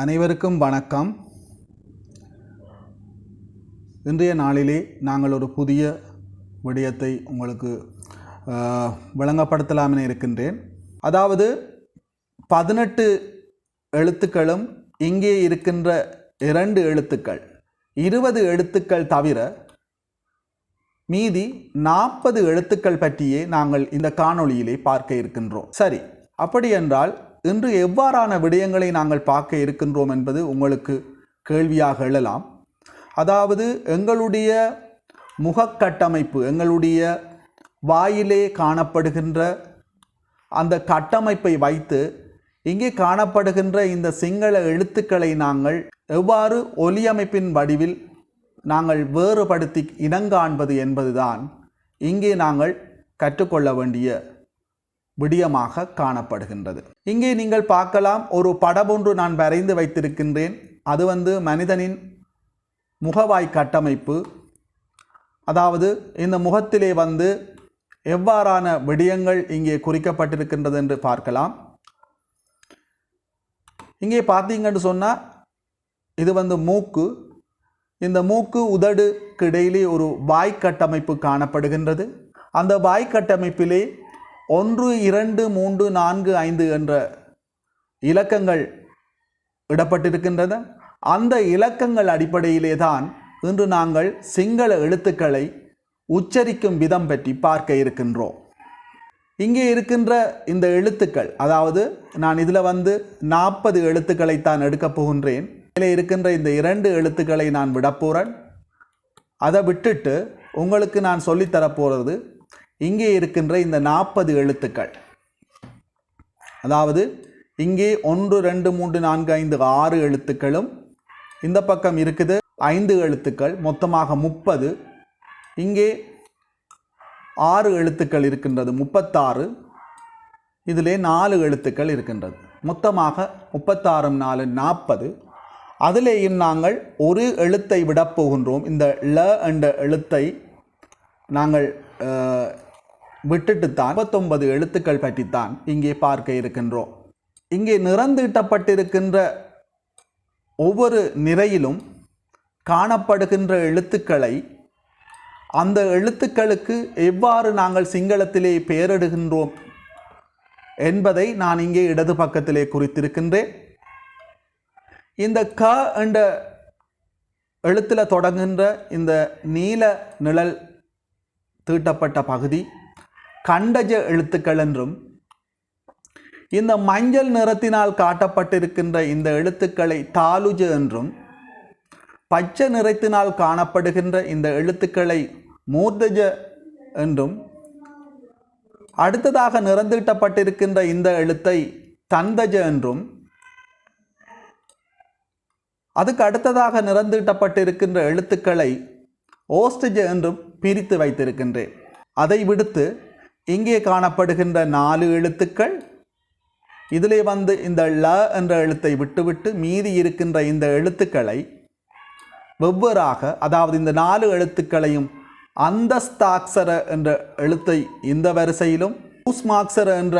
அனைவருக்கும் வணக்கம். இன்றைய நாளிலே நாங்கள் ஒரு புதிய விடயத்தை உங்களுக்கு ஆஹ், விளங்கப்படுத்தலாம் என இருக்கின்றேன். அதாவது பதினெட்டு எழுத்துக்களும் இங்கே இருக்கின்ற இரண்டு எழுத்துக்கள் இருபது எழுத்துக்கள் தவிர மீதி நாற்பது எழுத்துக்கள் பற்றியே நாங்கள் இந்த காணொளியிலே பார்க்க இருக்கின்றோம். சரி அப்படி என்றால் இன்று எவ்வாறான விடயங்களை நாங்கள் பார்க்க இருக்கின்றோம் என்பது உங்களுக்கு கேள்வியாக எழலாம். அதாவது எங்களுடைய முகக்கட்டமைப்பு எங்களுடைய வாயிலே காணப்படுகின்ற அந்த கட்டமைப்பை வைத்து இங்கே காணப்படுகின்ற இந்த சிங்கள எழுத்துக்களை நாங்கள் எவ்வாறு ஒலியமைப்பின் வடிவில் நாங்கள் வேறுபடுத்தி இனங்காண்பது என்பதுதான் இங்கே நாங்கள் கற்றுக்கொள்ள வேண்டிய விடியமாக காணப்படுகின்றது. இங்கே நீங்கள் பார்க்கலாம் ஒரு படம் ஒன்று நான் வரைந்து வைத்திருக்கின்றேன். அது வந்து மனிதனின் முகவாய் கட்டமைப்பு. அதாவது இந்த முகத்திலே வந்து எவ்வாறான விடயங்கள் இங்கே குறிக்கப்பட்டிருக்கின்றது என்று பார்க்கலாம். இங்கே பார்த்தீங்கன்னு சொன்னால் இது வந்து மூக்கு. இந்த மூக்கு உதடுக்கு இடையிலே ஒரு வாய் கட்டமைப்பு காணப்படுகின்றது. அந்த வாய் கட்டமைப்பிலே ஒன்று இரண்டு மூன்று நான்கு ஐந்து என்ற இலக்கங்கள் இடப்பட்டிருக்கின்றன. அந்த இலக்கங்கள் அடிப்படையிலே தான் இன்று நாங்கள் சிங்கள எழுத்துக்களை உச்சரிக்கும் விதம் பற்றி பார்க்க இருக்கின்றோம். இங்கே இருக்கின்ற இந்த எழுத்துக்கள் அதாவது நான் இதில் வந்து நாற்பது எழுத்துக்களை தான் எடுக்கப் போகின்றேன். இதில் இருக்கின்ற இந்த இரண்டு எழுத்துக்களை நான் விடப்போகிறேன் அதை விட்டுட்டு உங்களுக்கு நான் சொல்லித்தரப்போகிறது இங்கே இருக்கின்ற இந்த நாற்பது எழுத்துக்கள். அதாவது இங்கே ஒன்று ரெண்டு மூன்று நான்கு ஐந்து ஆறு எழுத்துக்களும் இந்த பக்கம் இருக்குது ஐந்து எழுத்துக்கள் மொத்தமாக முப்பது. இங்கே ஆறு எழுத்துக்கள் இருக்கின்றது முப்பத்தாறு. இதிலே நாலு எழுத்துக்கள் இருக்கின்றது மொத்தமாக முப்பத்தாறும் நாலு நாற்பது. அதிலேயும் நாங்கள் ஒரு எழுத்தை விடப் போகின்றோம் இந்த ல என்ற எழுத்தை நாங்கள் விட்டுட்டு விட்டுட்டுத்தான் முப்பத்தொன்பது எழுத்துக்கள் பற்றித்தான் இங்கே பார்க்க இருக்கின்றோம். இங்கே நிறந்தீட்டப்பட்டிருக்கின்ற ஒவ்வொரு நிறையிலும் காணப்படுகின்ற எழுத்துக்களை அந்த எழுத்துக்களுக்கு எவ்வாறு நாங்கள் சிங்களத்திலே பெயரிடுகின்றோம் என்பதை நான் இங்கே இடது பக்கத்திலே குறித்திருக்கின்றேன். இந்த க என்ற எழுத்தில் தொடங்குகின்ற இந்த நீல நிழல் தீட்டப்பட்ட பகுதி கண்டஜ எழுத்துக்கள் என்றும் இந்த மஞ்சள் நிறத்தினால் காட்டப்பட்டிருக்கின்ற இந்த எழுத்துக்களை தாலுஜ என்றும் பச்சை நிறத்தினால் காணப்படுகின்ற இந்த எழுத்துக்களை மூர்தஜ என்றும் அடுத்ததாக நிறந்தீட்டப்பட்டிருக்கின்ற இந்த எழுத்தை தந்தஜ என்றும் அதுக்கு அடுத்ததாக நிறந்தீட்டப்பட்டிருக்கின்ற எழுத்துக்களை ஓஸ்டஜ என்றும் பிரித்து வைத்திருக்கின்றேன். அதை விடுத்து இங்கே காணப்படுகின்ற நாலு எழுத்துக்கள். இதிலே வந்து இந்த ல என்ற எழுத்தை விட்டுவிட்டு மீதி இருக்கின்ற இந்த எழுத்துக்களை வெவ்வேறாக அதாவது இந்த நாலு எழுத்துக்களையும் அந்தஸ்தாக்சர என்ற எழுத்தை இந்த வரிசையிலும் ஊஸ்மாக்சர என்ற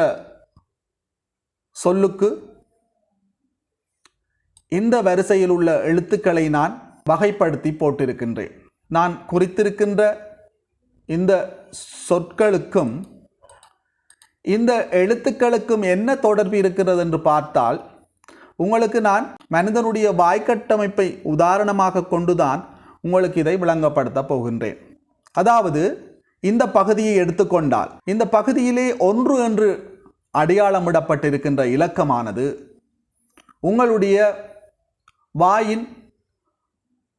சொல்லுக்கு இந்த வரிசையில் உள்ள எழுத்துக்களை நான் வகைப்படுத்தி போட்டிருக்கின்றேன். நான் குறித்திருக்கின்ற இந்த சொற்களுக்கும் இந்த எழுத்துக்களுக்கும் என்ன தொடர்பு இருக்கிறது என்று பார்த்தால் உங்களுக்கு நான் மனிதனுடைய வாய்க்கட்டமைப்பை உதாரணமாக கொண்டுதான் உங்களுக்கு இதை விளங்கப்படுத்த போகின்றேன். அதாவது இந்த பகுதியை எடுத்துக்கொண்டால் இந்த பகுதியிலே ஒன்று என்று அடையாளமிடப்பட்டிருக்கின்ற இலக்கமானது உங்களுடைய வாயின்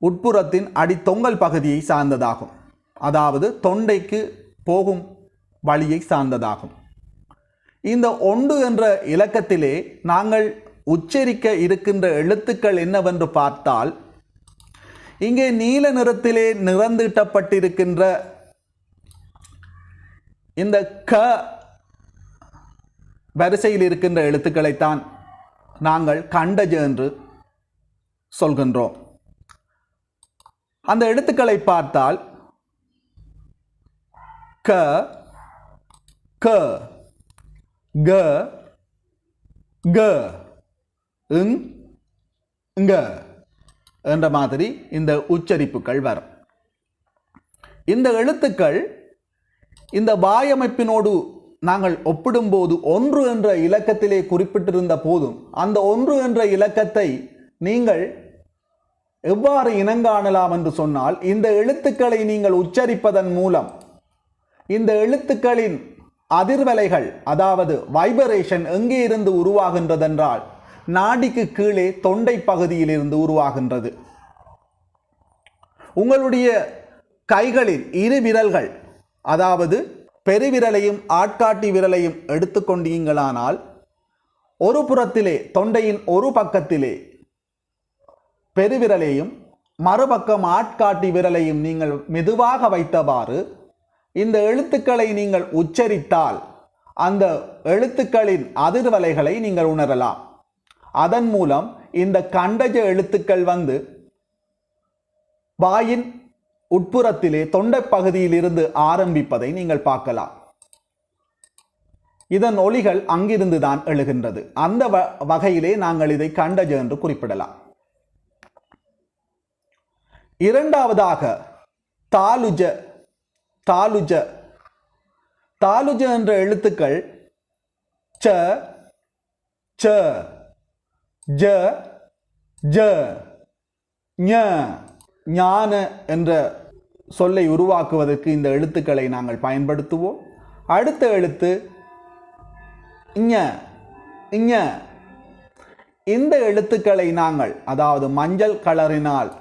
உட்புறத்தின் அடித்தொங்கல் பகுதியை சார்ந்ததாகும். அதாவது தொண்டைக்கு போகும் வழியை சார்ந்ததாகும். இந்த ஒன்று என்ற இலக்கத்திலே நாங்கள் உச்சரிக்க இருக்கின்ற எழுத்துக்கள் என்னவென்று பார்த்தால் இங்கே நீல நிறத்திலே நிறந்தீட்டப்பட்டிருக்கின்ற இந்த க வரிசையில் இருக்கின்ற எழுத்துக்களைத்தான் நாங்கள் கண்டஜ என்று சொல்கின்றோம். அந்த எழுத்துக்களை பார்த்தால் க க க க ங் இங்க என்ற மாதிரி இந்த உச்சரிப்புகள் வரும். இந்த எழுத்துக்கள் இந்த வாயமைப்பினோடு நாங்கள் ஒப்பிடும்போது ஒன்று என்ற இலக்கத்திலே குறிப்பிட்டிருந்த போதும் அந்த ஒன்று என்ற இலக்கத்தை நீங்கள் எவ்வாறு இனங்காணலாம் என்று சொன்னால் இந்த எழுத்துக்களை நீங்கள் உச்சரிப்பதன் மூலம் இந்த எழுத்துக்களின் அதிர்வலைகள் அதாவது வைபரேஷன் எங்கே இருந்து உருவாகின்றதென்றால் நாடிக்கு கீழே தொண்டை பகுதியில் இருந்து உருவாகின்றது. உங்களுடைய கைகளில் இரு விரல்கள் அதாவது பெருவிரலையும் ஆட்காட்டி விரலையும் எடுத்துக்கொண்டீங்களானால் ஒரு புறத்திலே தொண்டையின் ஒரு பக்கத்திலே பெருவிரலையும் மறுபக்கம் ஆட்காட்டி விரலையும் நீங்கள் மெதுவாக வைத்தவாறு இந்த எழுத்துக்களை நீங்கள் உச்சரித்தால் அந்த எழுத்துக்களின் அதிர்வலைகளை நீங்கள் உணரலாம். அதன் மூலம் இந்த கண்டஜ எழுத்துக்கள் வந்து வாயின் உட்புறத்திலே தொண்டை பகுதியில் இருந்து ஆரம்பிப்பதை நீங்கள் பார்க்கலாம். இதன் ஒலிகள் அங்கிருந்து தான் எழுகின்றது. அந்த வ- வகையிலே நாங்கள் இதை கண்டஜ என்று குறிப்பிடலாம். இரண்டாவதாக தாலுஜ தாலுஜ. தாலுஜ என்ற எழுத்துக்கள் ச ச ஜ ஜ ஞ ஞான என்ற சொல்லை உருவாக்குவதற்கு இந்த எழுத்துக்களை நாங்கள் பயன்படுத்துவோம். அடுத்த எழுத்து ஞ ஞ. இந்த எழுத்துக்களை நாங்கள் அதாவது மஞ்சள் கலரினால்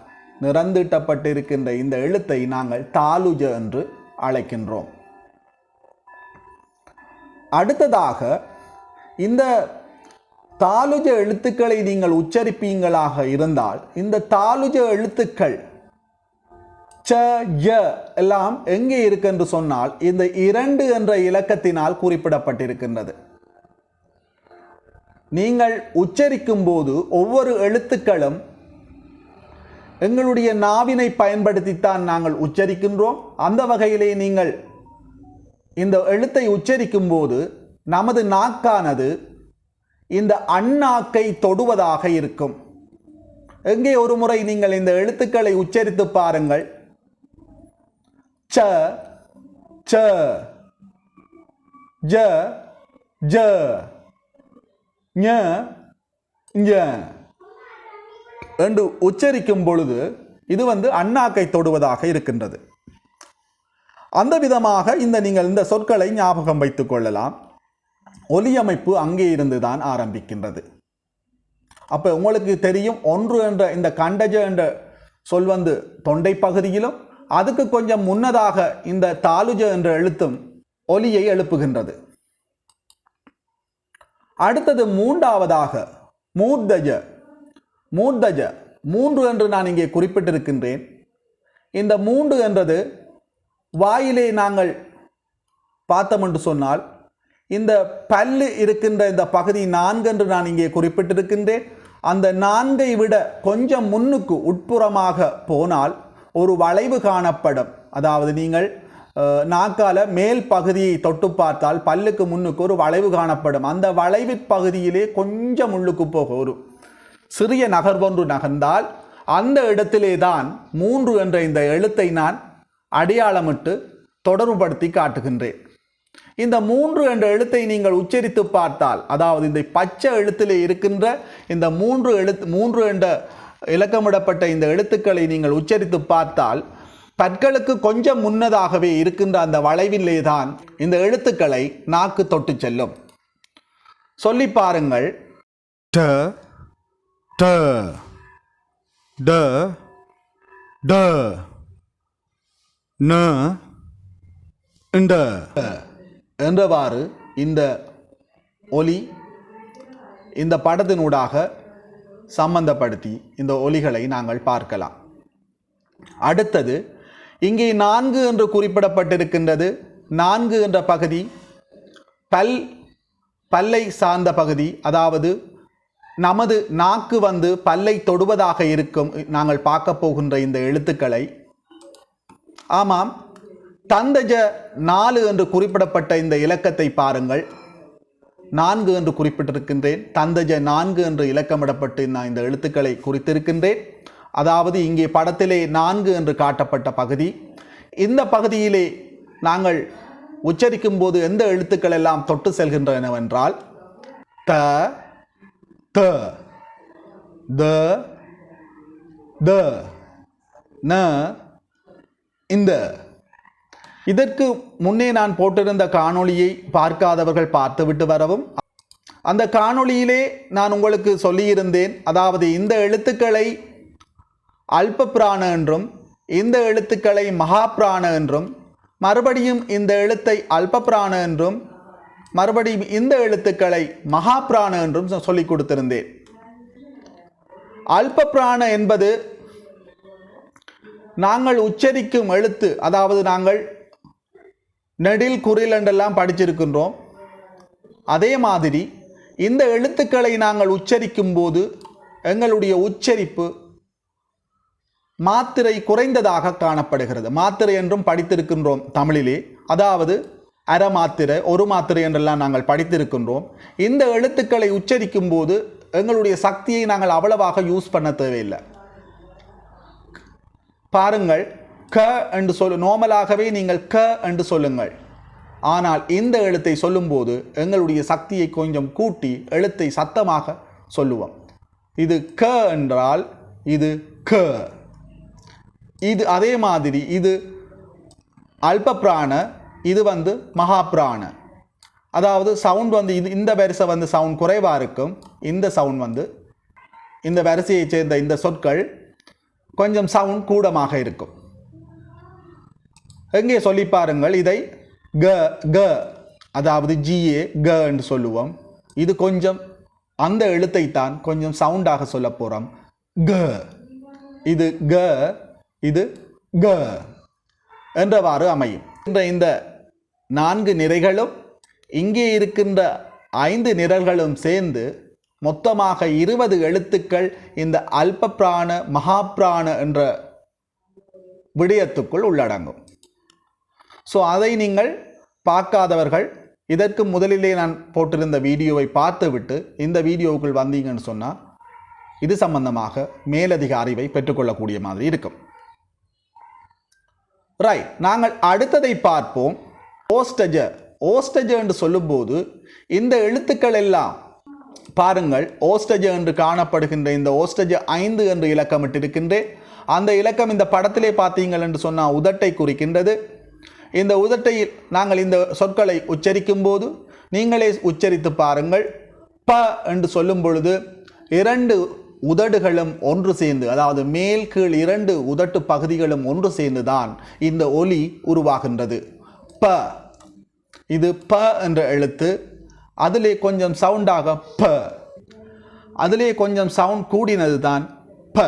நிறந்தீட்டப்பட்டிருக்கின்ற இந்த எழுத்தை நாங்கள் தாலுஜ என்று அழைக்கின்றோம். அடுத்ததாக இந்த தாலுஜ எழுத்துக்களை நீங்கள் உச்சரிப்பீங்களாக இருந்தால் இந்த தாலுஜ எழுத்துக்கள் ச ய எல்லாம் எங்கே இருக்கு என்று சொன்னால் இந்த இரண்டு என்ற இலக்கத்தினால் குறிப்பிடப்பட்டிருக்கின்றது. நீங்கள் உச்சரிக்கும் போது ஒவ்வொரு எழுத்துக்களும் எங்களுடைய நாவினை பயன்படுத்தித்தான் நாங்கள் உச்சரிக்கின்றோம். அந்த வகையிலே நீங்கள் இந்த எழுத்தை உச்சரிக்கும் போது நமது நாக்கானது இந்த அண்ணாக்கை தொடுவதாக இருக்கும். எங்கே ஒரு முறை நீங்கள் இந்த எழுத்துக்களை உச்சரித்து பாருங்கள். ச ச ஜ ஜ ஞ ஞ. என்று உச்சரிக்கும் பொழுது இது வந்து அண்ணாக்கை தொடுவதாக இருக்கின்றது. அந்த விதமாக இந்த நீங்கள் இந்த சொற்களை ஞாபகம் வைத்துக் கொள்ளலாம். ஒலியமைப்பு அங்கே இருந்து தான் ஆரம்பிக்கின்றது. அப்போ உங்களுக்கு தெரியும் ஒன்று என்ற இந்த கண்டஜ என்ற சொல் வந்து தொண்டை பகுதியிலும் அதுக்கு கொஞ்சம் முன்னதாக இந்த தாலுஜ என்ற எழுத்தும் ஒலியை எழுப்புகின்றது. அடுத்தது மூன்றாவதாக மூர்தஜ மூர்தஜ மூன்று என்று நான் இங்கே குறிப்பிட்டிருக்கின்றேன். இந்த மூன்று என்றது வாயிலே நாங்கள் பார்த்தோம் என்று சொன்னால் இந்த பல்லு இருக்கின்ற இந்த பகுதி நான்கு என்று நான் இங்கே குறிப்பிட்டிருக்கின்றேன். அந்த நான்கை விட கொஞ்சம் முன்னுக்கு உட்புறமாக போனால் ஒரு வளைவு காணப்படும். அதாவது நீங்கள் நாக்கால மேல் பகுதியை தொட்டு பார்த்தால் பல்லுக்கு முன்னுக்கு ஒரு வளைவு காணப்படும். அந்த வளைவு பகுதியிலே கொஞ்சம் உள்ளுக்கு போக ஒரு சிறிய நகர்வொன்று நகர்ந்தால் அந்த இடத்திலே தான் மூன்று என்ற இந்த எழுத்தை நான் அடையாளமிட்டு தொடர்புபடுத்தி காட்டுகின்றேன். இந்த மூன்று என்ற எழுத்தை நீங்கள் உச்சரித்து பார்த்தால் அதாவது இந்த பச்சை எழுத்திலே இருக்கின்ற இந்த மூன்று எழுத்து மூன்று என்ற இலக்கமிடப்பட்ட இந்த எழுத்துக்களை நீங்கள் உச்சரித்து பார்த்தால் பற்களுக்கு கொஞ்சம் முன்னதாகவே இருக்கின்ற அந்த வளைவிலே தான் இந்த எழுத்துக்களை நாக்கு தொட்டு செல்லும். சொல்லி பாருங்கள். ட ட ட ட ந இந்த என்றவாறு இந்த ஒலி இந்த படத்தினூடாக சம்பந்தப்படுத்தி இந்த ஒலிகளை நாங்கள் பார்க்கலாம். அடுத்தது இங்கே நான்கு என்று குறிப்பிடப்பட்டிருக்கின்றது. நான்கு என்ற பகுதி பல் பல்லை சார்ந்த பகுதி அதாவது நமது நாக்கு வந்து பல்லை தொடுவதாக இருக்கும் நாங்கள் பார்க்க போகின்ற இந்த எழுத்துக்களை. ஆமாம். தந்தஜ நாலு என்று குறிப்பிடப்பட்ட இந்த இலக்கத்தை பாருங்கள். நான்கு என்று குறிப்பிட்டிருக்கின்றேன். தந்தஜ நான்கு என்று இலக்கமிடப்பட்டு நான் இந்த எழுத்துக்களை குறித்திருக்கின்றேன். அதாவது இங்கே படத்திலே நான்கு என்று காட்டப்பட்ட பகுதி. இந்த பகுதியிலே நாங்கள் உச்சரிக்கும் போது எந்த எழுத்துக்கள் எல்லாம் தொட்டு செல்கின்றனவென்றால் த த. த. த. ந. இந்த. இதற்கு முன்னே நான் போட்டிருந்த காணொளியை பார்க்காதவர்கள் பார்த்துவிட்டு வரவும். அந்த காணொளியிலே நான் உங்களுக்கு சொல்லியிருந்தேன் அதாவது இந்த எழுத்துக்களை அல்ப பிராண என்றும் இந்த எழுத்துக்களை மகா பிராண என்றும் மறுபடியும் இந்த எழுத்தை அல்ப பிராண என்றும் மறுபடியும் இந்த எழுத்துக்களை மகாபிராண என்றும் சொல்லிக் கொடுத்திருந்தேன். அல்ப பிராண என்பது நாங்கள் உச்சரிக்கும் எழுத்து அதாவது நாங்கள் நெடில் குரில் என்றெல்லாம் படிச்சிருக்கின்றோம். அதே மாதிரி இந்த எழுத்துக்களை நாங்கள் உச்சரிக்கும் போது எங்களுடைய உச்சரிப்பு மாத்திரை குறைந்ததாக காணப்படுகிறது. மாத்திரை என்றும் படித்திருக்கின்றோம் தமிழிலே. அதாவது அரை மாத்திரை ஒரு மாத்திரை என்றெல்லாம் நாங்கள் படித்திருக்கின்றோம். இந்த எழுத்துக்களை உச்சரிக்கும் போது எங்களுடைய சக்தியை நாங்கள் அவ்வளவாக யூஸ் பண்ண தேவையில்லை. பாருங்கள் க என்று சொல்லு நார்மலாகவே நீங்கள் க என்று சொல்லுங்கள். ஆனால் இந்த எழுத்தை சொல்லும்போது எங்களுடைய சக்தியை கொஞ்சம் கூட்டி எழுத்தை சத்தமாக சொல்லுவோம். இது க என்றால் இது க. இது அதே மாதிரி இது அல்ப பிராண இது வந்து மகாபிராண. அதாவது சவுண்ட் வந்து இது இந்த வரிசை வந்து சவுண்ட் குறைவாக இருக்கும். இந்த சவுண்ட் வந்து இந்த வரிசையைச் சேர்ந்த இந்த சொற்கள் கொஞ்சம் சவுண்ட் கூடமாக இருக்கும். எங்கே சொல்லி பாருங்கள் இதை க க அதாவது ஜிஏ க என்று சொல்லுவோம். இது கொஞ்சம் அந்த எழுத்தை தான் கொஞ்சம் சவுண்டாக சொல்ல போகிறோம் க இது க இது க என்றவாறு அமையும். இந்த நான்கு நிறைகளும் இங்கே இருக்கின்ற ஐந்து நிரல்களும் சேர்ந்து மொத்தமாக இருபது எழுத்துக்கள் இந்த அல்ப பிராண மகாபிராண என்ற விடயத்துக்குள் உள்ளடங்கும். ஸோ அதை நீங்கள் பார்க்காதவர்கள் இதற்கு முதலிலே நான் போட்டிருந்த வீடியோவை பார்த்துவிட்டு இந்த வீடியோவுக்குள் வந்தீங்கன்னு சொன்னால் இது சம்பந்தமாக மேலதிக அறிவை பெற்றுக்கொள்ளக்கூடிய மாதிரி இருக்கும். ரைட் நாங்கள் அடுத்ததை பார்ப்போம். ஓஸ்டஜ ஓஸ்டஜ என்று சொல்லும்போது இந்த எழுத்துக்கள் எல்லாம் பாருங்கள் ஓஸ்டஜ என்று காணப்படுகின்ற இந்த ஓஸ்டஜ ஐந்து என்று இலக்கமிட்டிருக்கின்றேன் அந்த இலக்கம் இந்த படத்திலே பார்த்தீங்கள் என்று சொன்னால் உதட்டை குறிக்கின்றது. இந்த உதட்டையில் நாங்கள் இந்த சொற்களை உச்சரிக்கும் போது நீங்களே உச்சரித்து பாருங்கள். ப என்று சொல்லும் பொழுது இரண்டு உதடுகளும் ஒன்று சேர்ந்து அதாவது மேல் கீழ் இரண்டு உதட்டு பகுதிகளும் ஒன்று சேர்ந்து தான் இந்த ஒலி உருவாகின்றது. ப. இது ப என்ற எழுத்து. அதிலே கொஞ்சம் சவுண்டாக ப. அதிலே கொஞ்சம் சவுண்ட் கூடினது தான் ப.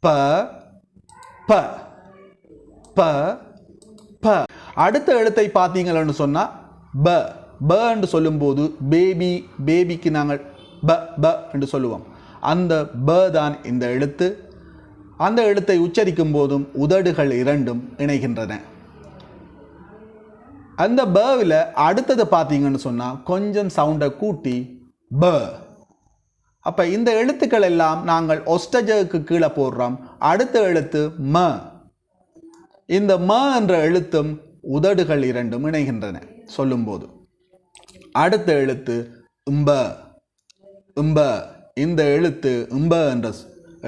ப. ப. ப. ப. அடுத்த எழுத்தை பார்த்தீங்கன்னு சொன்னால் ப. ப என்று சொல்லும்போது பேபி பேபிக்கு நாங்கள் ப ப என்று சொல்லுவோம். அந்த ப தான் இந்த எழுத்து. அந்த எழுத்தை உச்சரிக்கும் போதும் உதடுகள் இரண்டும் இணைகின்றன. அந்த பவில் அடுத்தது பார்த்தீங்கன்னு சொன்னால் கொஞ்சம் சவுண்டை கூட்டி ப. அப்போ இந்த எழுத்துக்கள் எல்லாம் நாங்கள் ஒஸ்டஜுக்கு கீழே போடுறோம். அடுத்த எழுத்து ம. இந்த ம என்ற எழுத்தும் உதடுகள் இரண்டும் இணைகின்றன சொல்லும்போது. அடுத்த எழுத்து இம்ப. இம்ப. இந்த எழுத்து இம்ப என்ற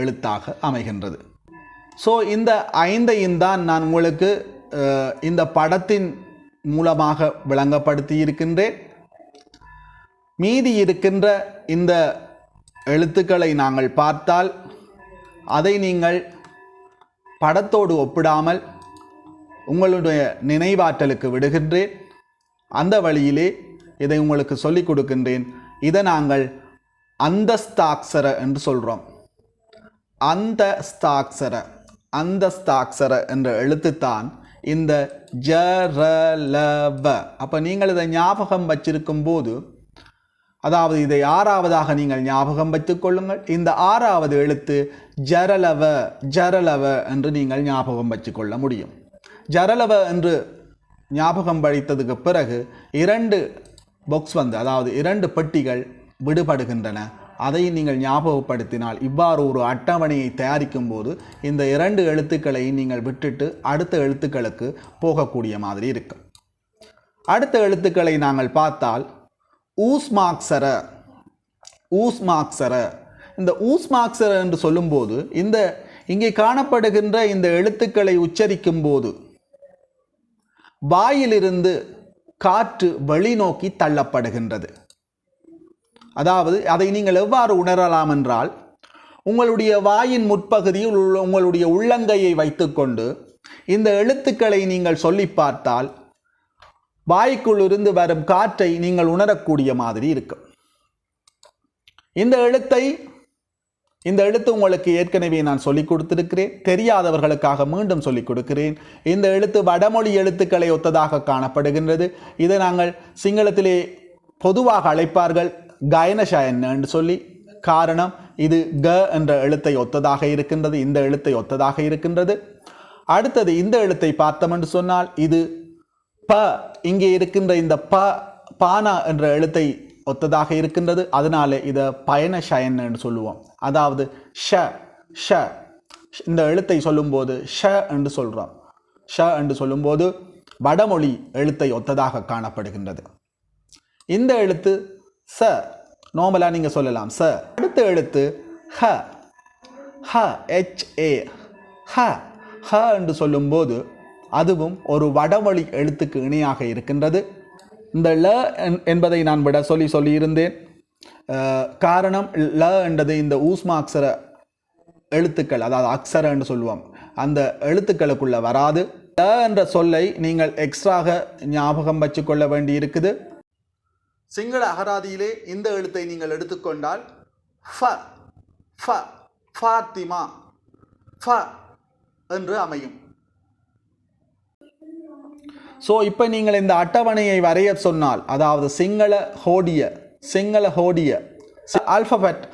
எழுத்தாக அமைகின்றது. ஸோ இந்த ஐந்தையும் தான் நான் உங்களுக்கு இந்த படத்தின் மூலமாக விளங்கப்படுத்தி இருக்கின்றேன் மீதி இருக்கின்ற இந்த எழுத்துக்களை நாங்கள் பார்த்தால் அதை நீங்கள் படத்தோடு ஒப்பிடாமல் உங்களுடைய நினைவாற்றலுக்கு விடுகின்றேன். அந்த வழியிலே இதை உங்களுக்கு சொல்லிக் கொடுக்கின்றேன். இதை நாங்கள் அந்தஸ்தாக்சர என்று சொல்கிறோம் அந்த ஸ்தாக்சர அந்த ஸ்தாக்சர என்ற எழுத்துத்தான் இந்த ஜரலவ. அப்போ நீங்கள் இதை ஞாபகம் வச்சிருக்கும் போது அதாவது இதை ஆறாவதாக நீங்கள் ஞாபகம் வைத்துக் கொள்ளுங்கள். இந்த ஆறாவது எழுத்து ஜரலவ ஜரலவ என்று நீங்கள் ஞாபகம் வச்சுக்கொள்ள முடியும். ஜரலவ என்று ஞாபகம் வைத்ததுக்கு பிறகு இரண்டு பொக்ஸ் வந்து அதாவது இரண்டு பெட்டிகள் விடுபடுகின்றன. அதை நீங்கள் ஞாபகப்படுத்தினால் இவ்வாறு ஒரு அட்டவணையை தயாரிக்கும் போது இந்த இரண்டு எழுத்துக்களை நீங்கள் விட்டுட்டு அடுத்த எழுத்துக்களுக்கு போகக்கூடிய மாதிரி இருக்கும் அடுத்த எழுத்துக்களை நாங்கள் பார்த்தால் ஊஸ்மாக்சர ஊஸ்மாக்சர. இந்த ஊஸ்மாக்சர என்று சொல்லும்போது இந்த இங்கே காணப்படுகின்ற இந்த எழுத்துக்களை உச்சரிக்கும் போது வாயிலிருந்து காற்று வெளிநோக்கி தள்ளப்படுகின்றது. அதாவது அதை நீங்கள் எவ்வாறு உணரலாம் என்றால் உங்களுடைய வாயின் முற்பகுதியில் உள்ள உங்களுடைய உள்ளங்கையை வைத்துக்கொண்டு இந்த எழுத்துக்களை நீங்கள் சொல்லி பார்த்தால் வாய்க்குள் இருந்து வரும் காற்றை நீங்கள் உணரக்கூடிய மாதிரி இருக்கும். இந்த எழுத்தை இந்த எழுத்து உங்களுக்கு ஏற்கனவே நான் சொல்லிக் கொடுத்திருக்கிறேன். தெரியாதவர்களுக்காக மீண்டும் சொல்லிக் கொடுக்கிறேன். இந்த எழுத்து வடமொழி எழுத்துக்களை ஒத்ததாக காணப்படுகின்றது. இதை நாங்கள் சிங்களத்திலே பொதுவாக அழைப்பார்கள். கயனஷயன் என்று சொல்லி காரணம் இது க என்ற எழுத்தை ஒத்ததாக இருக்கின்றது இந்த எழுத்தை ஒத்ததாக இருக்கின்றது. அடுத்தது இந்த எழுத்தை பார்த்தோம் என்று சொன்னால் இது ப இங்கே இருக்கின்ற இந்த ப பானா என்ற எழுத்தை ஒத்ததாக இருக்கின்றது. அதனால இதை பயண ஷயன் என்று சொல்லுவோம். அதாவது ஷ ஷ இந்த எழுத்தை சொல்லும்போது ஷ என்று சொல்கிறோம் ஷ என்று சொல்லும்போது வடமொழி எழுத்தை ஒத்ததாக காணப்படுகின்றது. இந்த எழுத்து ச. நார்மலாக நீங்கள் சொல்லலாம். ச. அடுத்த எழுத்து ஹ. ஹ ஹெச்ஏ ஹ. ஹ என்று சொல்லும்போது அதுவும் ஒரு வடமொழி எழுத்துக்கு இணையாக இருக்கின்றது. இந்த ல என்- என்பதை நான் விட சொல்லி சொல்லியிருந்தேன். காரணம் ல என்றது இந்த ஊஸ்மா அக்சர எழுத்துக்கள் அதாவது அக்சர என்று சொல்லுவோம் அந்த எழுத்துக்களுக்குள்ளே வராது. ல என்ற சொல்லை நீங்கள் எக்ஸ்ட்ராக ஞாபகம் வச்சுக்கொள்ள வேண்டி இருக்குது சிங்கள அகராதியிலே இந்த எழுத்தை நீங்கள் எடுத்துக்கொண்டால் ஃப ஃப ஃபாத்திமா ஃப என்று அமையும். ஸோ இப்போ நீங்கள் இந்த அட்டவணையை வரைய சொன்னால் அதாவது சிங்கள ஹோடிய சிங்கள ஹோடிய ஆல்பபெட்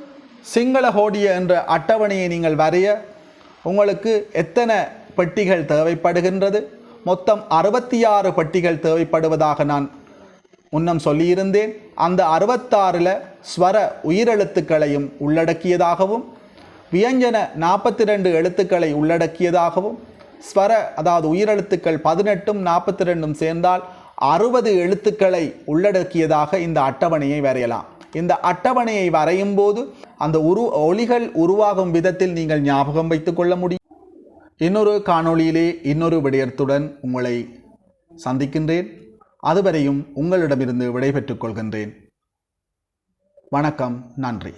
சிங்கள ஹோடிய என்ற அட்டவணையை நீங்கள் வரைய உங்களுக்கு எத்தனை பெட்டிகள் தேவைப்படுகின்றது? மொத்தம் அறுபத்தி ஆறு பெட்டிகள் தேவைப்படுவதாக நான் முன்னம் சொல்லியிருந்தேன். அந்த அறுபத்தாறில் ஸ்வர உயிரெழுத்துக்களையும் உள்ளடக்கியதாகவும் வியஞ்சன நாற்பத்தி ரெண்டு எழுத்துக்களை உள்ளடக்கியதாகவும் ஸ்வர அதாவது உயிரெழுத்துக்கள் பதினெட்டும் நாற்பத்தி ரெண்டும் சேர்ந்தால் அறுபது எழுத்துக்களை உள்ளடக்கியதாக இந்த அட்டவணையை வரையலாம். இந்த அட்டவணையை வரையும் போது அந்த உரு ஒளிகள் உருவாகும் விதத்தில் நீங்கள் ஞாபகம் வைத்துக் கொள்ள முடியும். இன்னொரு காணொளியிலே இன்னொரு விடயத்துடன் உங்களை சந்திக்கின்றேன். அதுவரையும் உங்களிடமிருந்து விடைபெற்றுக் கொள்கின்றேன். வணக்கம் நன்றி.